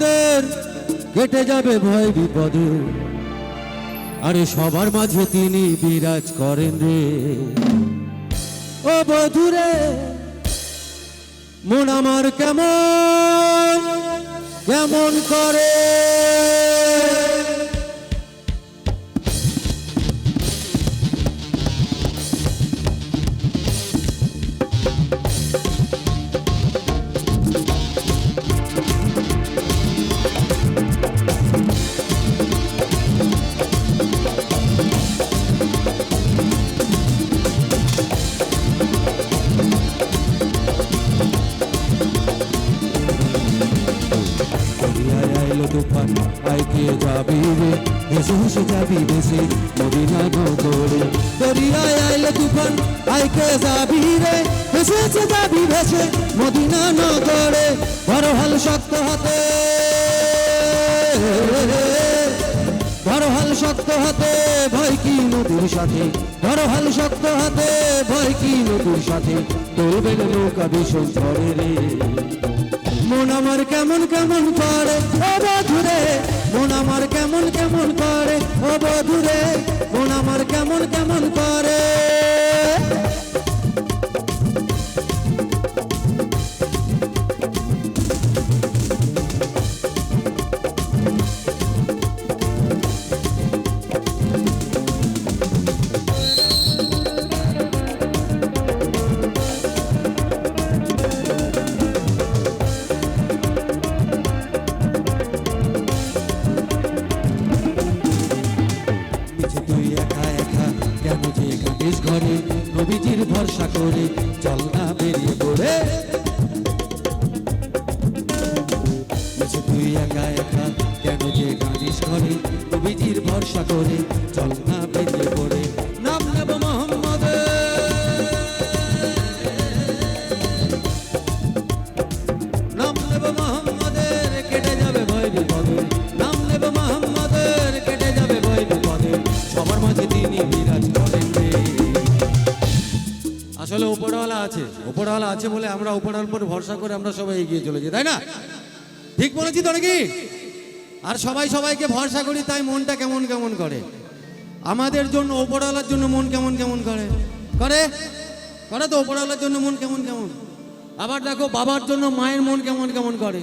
মোহাম্মদের কেটে যাবে ভয় বিপদে। আরে সবার মাঝে তিনি বিরাজ করেন রে। ও বধুরে, মন আমার কেমন কেমন করে? আইকে যাবি রে? যাবি ভেসে মদিনা নগরে। দরিয়ায় আইলো তুফান, আইকে যাবি রে? যাবি মদিনা নগরে। হাল শক্ত হাতে। বড় হাল শক্ত হাতে, ভয় কি নদীর সাথে? বড় হাল শক্ত হাতে, ভয় কি নদীর সাথে? তোলবে নৌকা ভীষণ রে। মন আমার কেমন কেমন করে? ও যে ঘরে নবীজির ভরসা করে চল না বেরিয়ে পড়ে। তুই একা একা কেন যে গানিস ঘরে নবীজির ভরসা করে চল না আসলে উপরওয়ালা আছে। উপরওয়ালা আছে বলে আমরা উপরওয়ালার উপর ভরসা করে আমরা সবাই এগিয়ে চলেছি তাই না? ঠিক বলেছি তো নাকি? আর সবাই সবাইকে ভরসা করি তাই মনটা কেমন কেমন করে। আমাদের জন্য ওপরওয়ালার জন্য মন কেমন কেমন করে? করে? করে তো ওপরওয়ালার জন্য মন কেমন কেমন? আবার দেখো বাবার জন্য মায়ের মন কেমন কেমন করে?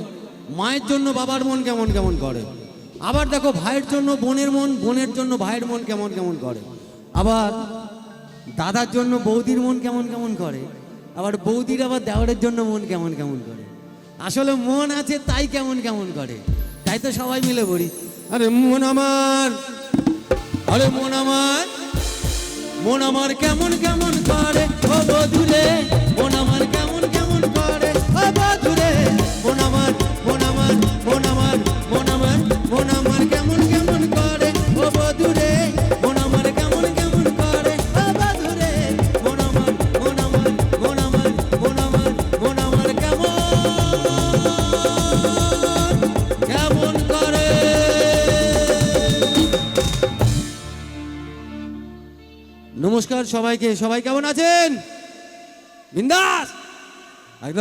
মায়ের জন্য বাবার মন কেমন কেমন করে? আবার দেখো ভাইয়ের জন্য বোনের মন, বোনের জন্য ভাইয়ের মন কেমন কেমন করে? আবার দাদার জন্য বৌদির মন কেমন কেমন করে? আবার বৌদির আবার দেওয়ারের জন্য মন কেমন কেমন করে? আসলে মন আছে তাই কেমন কেমন করে? তাই তো সবাই মিলে বলি। আরে মন আমার, আরে মন আমার মন আমার কেমন কেমন নমস্কার সবাইকে সবাই কেমন আছেন? বিন্দাস!